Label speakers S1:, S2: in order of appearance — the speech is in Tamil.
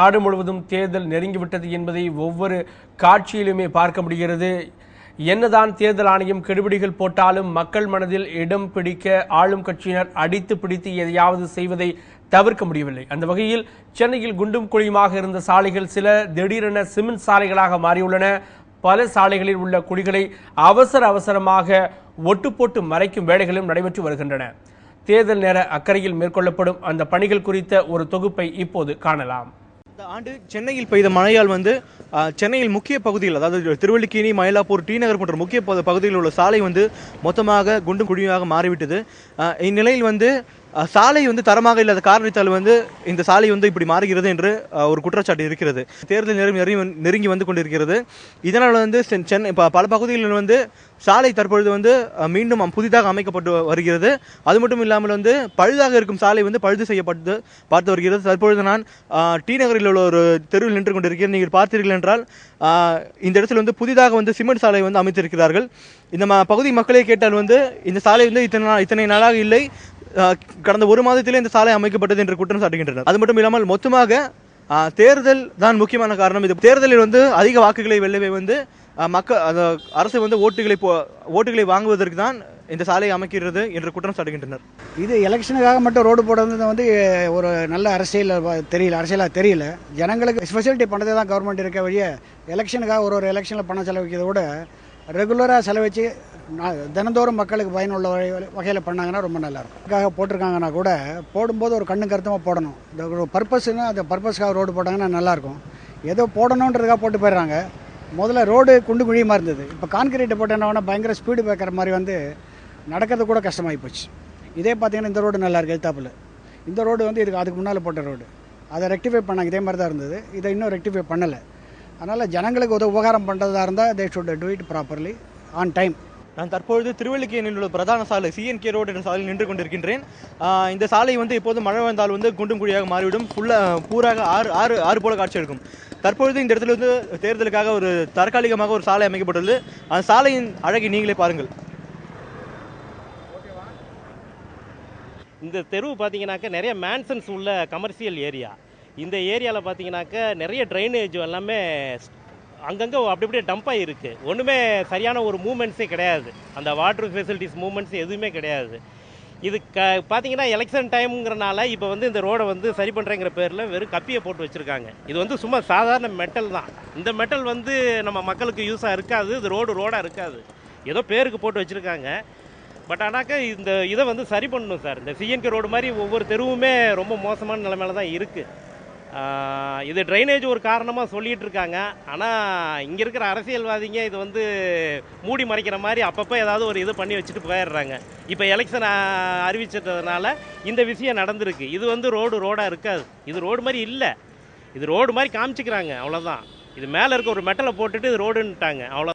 S1: நாடு முழுவதும் தேர்தல் நெருங்கிவிட்டது என்பதை ஒவ்வொரு காட்சியிலுமே பார்க்க முடிகிறது. என்னதான் தேர்தல் ஆணையம் கெடுபிடிகள் போட்டாலும் மக்கள் மனதில் இடம் பிடிக்க ஆளும் கட்சியினர் அடித்து பிடித்து எதையாவது செய்வதை தவிர்க்க முடியவில்லை. அந்த வகையில் சென்னையில் குண்டும் குழியுமாக இருந்த சாலைகள் சில திடீரென சிமெண்ட் சாலைகளாக மாறியுள்ளன. பல சாலைகளில் உள்ள குழிகளை அவசர அவசரமாக ஒட்டு போட்டு மறைக்கும் வேலைகளும் நடைபெற்று வருகின்றன. தேர்தல் நேர அக்கறையில் மேற்கொள்ளப்படும் அந்த பணிகள் குறித்த ஒரு தொகுப்பை இப்போது காணலாம்.
S2: இந்த ஆண்டு சென்னையில் பெய்த மழையால் வந்து சென்னையில் முக்கிய பகுதிகள் அதாவது திருவல்லிக்கேணி மயிலாப்பூர் டி நகர் போன்ற முக்கிய பகு- பகுதிகளில் உள்ள சாலை வந்து மொத்தமாக குண்டும் குழியாக மாறிவிட்டது. இந்நிலையில் வந்து சாலை வந்து தரமாக இல்லாத காரணத்தால் வந்து இந்த சாலை வந்து இப்படி மாறுகிறது என்று ஒரு குற்றச்சாட்டு இருக்கிறது. தேர்தல் நெருங்கி நெருங்கி- நெருங்கி வந்து கொண்டிருக்கிறது. இதனால் வந்து சென்- சென்னை இப்போ பல பகுதிகளில் வந்து சாலை தற்பொழுது வந்து மீண்டும் புதிதாக அமைக்கப்பட்டு வருகிறது. அது மட்டும் இல்லாமல் வந்து பழுதாக இருக்கும் சாலை வந்து பழுது செய்யப்பட்டு பார்த்து வருகிறது. தற்பொழுது நான் டி நகரில் உள்ள ஒரு தெருவில் நின்று கொண்டிருக்கிறேன். நீங்கள் பார்த்தீர்கள் என்றால் இந்த இடத்துல வந்து புதிதாக வந்து சிமெண்ட் சாலை வந்து அமைத்திருக்கிறார்கள். இந்த ம பகுதி மக்களே கேட்டால் வந்து இந்த சாலை வந்து இத்தனை நாள் இத்தனை நாளாக இல்லை. கடந்த ஒரு மாதத்திலே இந்த சாலை அமைக்கப்பட்டது என்று குற்றம் சாட்டுகின்றனர். அது மட்டும் இல்லாமல் மொத்தமாக தேர்தல் தான் முக்கியமான காரணம். இது தேர்தலில் வந்து அதிக வாக்குகளை வெல்லவே வந்து மக்கள் அந்த அரசு வந்து ஓட்டுகளை போ ஓட்டுகளை வாங்குவதற்கு தான் இந்த சாலையை அமைக்கிறது என்று குற்றம் சாட்டுகின்றனர்.
S3: இது எலெக்ஷனுக்காக மட்டும் ரோடு போடுறது வந்து ஒரு நல்ல அரசியல் தெரியல அரசியலாக தெரியல. ஜனங்களுக்கு ஸ்பெஷாலிட்டி பண்ணதே தான் கவர்மெண்ட் இருக்க வழிய எலெக்ஷனுக்காக ஒரு ஒரு எலெக்ஷனில் பணம் செலவழிக்கிறத விட ரெகுலராக செலவச்சு தினந்தோறும் மக்களுக்கு பயனுள்ள வகையில் பண்ணாங்கன்னா ரொம்ப நல்லாயிருக்கும். அதுக்காக போட்டிருக்காங்கன்னா கூட போடும்போது ஒரு கண்ணு கருத்தமாக போடணும். இந்த ஒரு பர்பஸ்னா அந்த பர்பஸ்க்காக ரோடு போட்டாங்கன்னா நல்லாயிருக்கும். ஏதோ போடணுன்றதுக்காக போட்டு போயிடுறாங்க. முதல்ல ரோடு குண்டு குழியுமா இருந்தது. இப்போ கான்கிரீட்டை போட்டு என்ன பண்ணால் பயங்கர ஸ்பீடு பேக்கிற மாதிரி வந்து நடக்கிறது கூட கஷ்டமாகி போச்சு. இதே பார்த்தீங்கன்னா இந்த ரோடு நல்லா இருக்குது எழுத்தாப்பில் இந்த ரோடு வந்து இதுக்கு அதுக்கு முன்னால் போட்ட ரோடு. அதை ரெக்டிஃபை பண்ணாங்க இதே மாதிரி தான் இருந்தது. இதை இன்னும் ரெக்டிஃபை பண்ணலை. அதனால் ஜனங்களுக்கு உதவி உபகாரம் பண்ணுறதா இருந்தால் they should do it properly on time
S2: நான் தற்பொழுது திருவல்லிக்கேணியில் உள்ள பிரதான சாலை சிஎன்கே ரோடு என்ற சாலையில் நின்று கொண்டிருக்கின்றேன். இந்த சாலை வந்து இப்போது மழை வந்தால் வந்து குண்டும் குழியாக மாறிவிடும். ஃபுல்லாக பூராக ஆறு ஆறு ஆறு போல காட்சி எடுக்கும் தற்பொழுது இந்த இடத்துல வந்து தேர்தலுக்காக ஒரு தற்காலிகமாக ஒரு சாலை அமைக்கப்பட்டுள்ளது. அந்த சாலையின் அழகை நீங்களே பாருங்கள்.
S4: இந்த தெரு பார்த்தீங்கன்னாக்க நிறைய மேன்சன்ஸ் உள்ள கமர்ஷியல் ஏரியா இந்த ஏரியாவில் பார்த்தீங்கன்னாக்க நிறைய ட்ரைனேஜ் எல்லாமே அங்கங்கே அப்படி அப்படியே டம்ப் ஆகிருக்கு ஒன்றுமே சரியான ஒரு மூமெண்ட்ஸே கிடையாது. அந்த வாட்டர் ஃபெசிலிட்டிஸ் மூமெண்ட்ஸ் எதுவுமே கிடையாது. இது க பார்த்தீங்கன்னா எலெக்ஷன் டைம்ங்கிறனால இப்போ வந்து இந்த ரோடை வந்து சரி பண்ணுறேங்கிற பேரில் வெறும் கப்பியை போட்டு வச்சுருக்காங்க. இது வந்து சும்மா சாதாரண மெட்டல் தான். இந்த மெட்டல் வந்து நம்ம மக்களுக்கு யூஸாக இருக்காது. இது ரோடு ரோடாக இருக்காது. ஏதோ பேருக்கு போட்டு வச்சுருக்காங்க. பட் ஆனாக்கா இந்த இதை வந்து சரி பண்ணணும் சார். இந்த சிஎன்கே ரோடு மாதிரி ஒவ்வொரு தெருவுமே ரொம்ப மோசமான நிலைமையில தான் இருக்குது இது ட்ரைனேஜ் ஒரு காரணமாக சொல்லிகிட்டு இருக்காங்க ஆனால் இங்கே இருக்கிற அரசியல்வாதிங்க இது வந்து மூடி மறைக்கிற மாதிரி அப்பப்போ ஏதாவது ஒரு இது பண்ணி வச்சுட்டு போயிடுறாங்க. இப்போ எலெக்ஷன் அறிவிச்சிட்டதுனால இந்த விஷயம் நடந்திருக்கு. இது வந்து ரோடு ரோடாக இருக்காது. இது ரோடு மாதிரி இல்லை. இது ரோடு மாதிரி காமிச்சிக்கிறாங்க. அவ்வளோதான் இது மேலே இருக்க ஒரு மெட்டலை போட்டுட்டு இது ரோடுன்ட்டாங்க அவ்வளோ